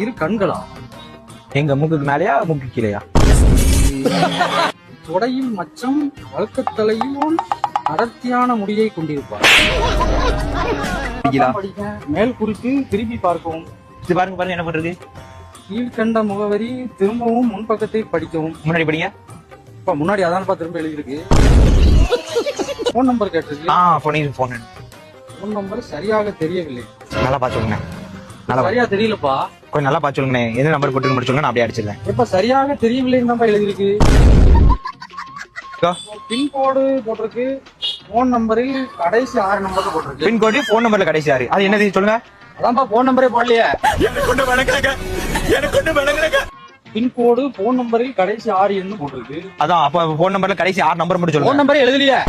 இரு கண்களா? எங்க மூக்குக்கு மேலயா மூக்கு கீழயா? தொடையில் மச்சம் வழக்கத்தலையும் அடர்த்தியான முடியை கொண்டிருப்பார். மேல் குறிப்பு திருப்பி பார்க்கவும். இது பாருங்க பாருங்க என்ன பண்றது? கீழ்கண்ட முகவரி திரும்பவும் முன்பக்கத்தை படிக்கவும். முன்னாடி படிங்க. இப்ப முன்னாடி அதான்ப்பா திரும்ப எழுதியிருக்கு. போன் நம்பர் கேட்டிருக்கு. ஆ போன் போன் நம்பர் சரியாக தெரியவில்லை. நல்லா பார்த்து சொல்லுங்க. நல்லா சரியா தெரியலப்பா. கொஞ்சம் நல்லா பார்த்து சொல்லுங்கண்ணே. எந்த நம்பர் போட்டு மட்டும் சொல்லுங்க நான் அப்படியே அடிச்சிடறேன். இப்ப சரியாக தெரியவில்லைன்னு தான் பின்கோடு போட்டிருக்கு. போன் நம்பரில் கடைசி ஆறு நம்பர் போட்டிருக்கு. பின்கோடு போன் நம்பர்ல கடைசி யாரு அது என்னது சொல்லுங்க. அதான்ப்பா போன் நம்பரே போடலையே. பின்கோடு போன் நம்பரில் கடைசி ஆறு எண்ணு போட்டிருக்கு. அதான் அப்ப போன் நம்பர்ல கடைசி ஆறு நம்பர் மட்டும் போன் சொல்லுங்க நம்பரே எழுதலையே.